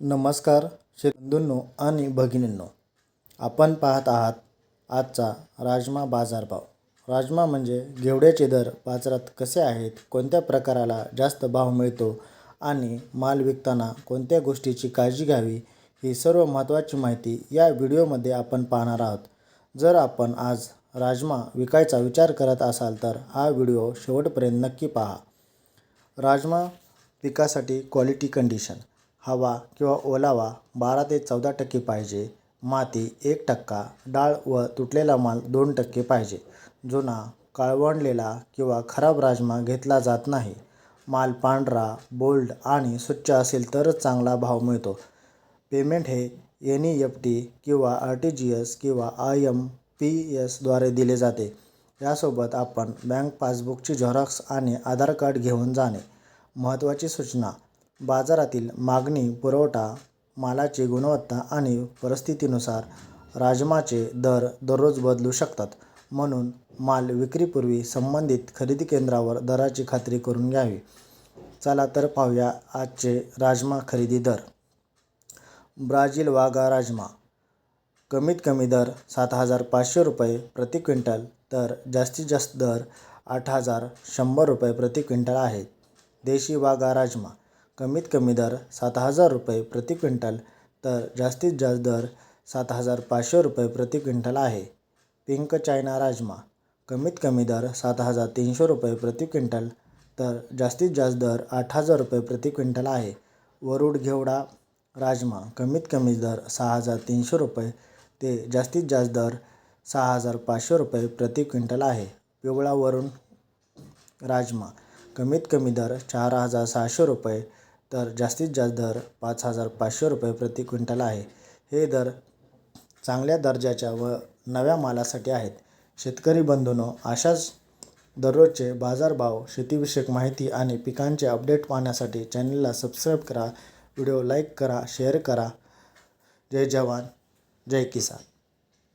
नमस्कार शेतबंधूंनो आणि भगिनींनो. आपण पाहत आहात आजचा राजमा बाजारभाव राजमा म्हणजे घेवड्याचे दर बाजारात कसे आहेत कोणत्या प्रकाराला जास्त भाव मिळतो आणि माल विकताना कोणत्या गोष्टीची काळजी घ्यावी ही सर्व महत्त्वाची माहिती या व्हिडिओमध्ये आपण पाहणार आहोत. जर आपण आज राजमा विकायचा विचार करत असाल तर हा व्हिडिओ शेवटपर्यंत नक्की पहा. राजमा पिकासाठी क्वालिटी कंडिशन हवा किंवा ओलावा बारा ते चौदा टक्के पाहिजे. माती एक टक्का डाळ व तुटलेला माल दोन टक्के पाहिजे. जुना काळवंडलेला किंवा खराब राजमा घेतला जात नाही. माल पांढरा बोल्ड आणि स्वच्छ असेल तरच चांगला भाव मिळतो. पेमेंट हे एन ई एफ टी किंवा आर टी जी एस किंवा आय एम पी एसद्वारे दिले जाते. यासोबत आपण बँक पासबुकची झेरॉक्स आणि आधार कार्ड घेऊन जाणे. महत्त्वाची सूचना बाजारातील मागणी पुरवठा मालाची गुणवत्ता आणि परिस्थितीनुसार राजमाचे दर दररोज बदलू शकतात. म्हणून माल विक्रीपूर्वी संबंधित खरेदी केंद्रावर दराची खात्री करून घ्यावी. चला तर पाहूया आजचे राजमा खरेदी दर. ब्राझील वाघा राजमा. कमीत कमी दर सात हजार पाचशे रुपये प्रति क्विंटल तर जास्तीत जास्त दर आठ हजार शंभर रुपये प्रति क्विंटल आहे. देशी वाघा राजमा. कमीत कमी दर सात हजार रुपये प्रति क्विंटल तर जास्तीत जास्त दर सात हजार पाचशे रुपये प्रति क्विंटल आहे. पिंक चायना राजमा कमीत कमी दर सात हजार तीनशे रुपये प्रति क्विंटल तर जास्तीत जास्त दर आठ हजार रुपये प्रति क्विंटल आहे. वरुड घेवडा राजमा कमीत कमी दर सहा हजार तीनशे रुपये ते जास्तीत जास्त दर सहा हजार पाचशे रुपये प्रति क्विंटल आहे. पिवळा वरून राजमा कमीत कमी दर चार हजार सहाशे रुपये तर जास्तीत जास्त दर पाच हजार पाचशे रुपये प्रति क्विंटल आहे. हे दर चांगल्या दर्जाच्या व नव्या मालासाठी आहेत. शेतकरी बंधूंनो अशाच दररोजचे बाजारभाव शेतीविषयक माहिती आणि पिकांचे अपडेट पाहण्यासाठी चॅनलला सबस्क्राईब करा व्हिडिओ लाईक करा शेअर करा. जय जवान जय किसान.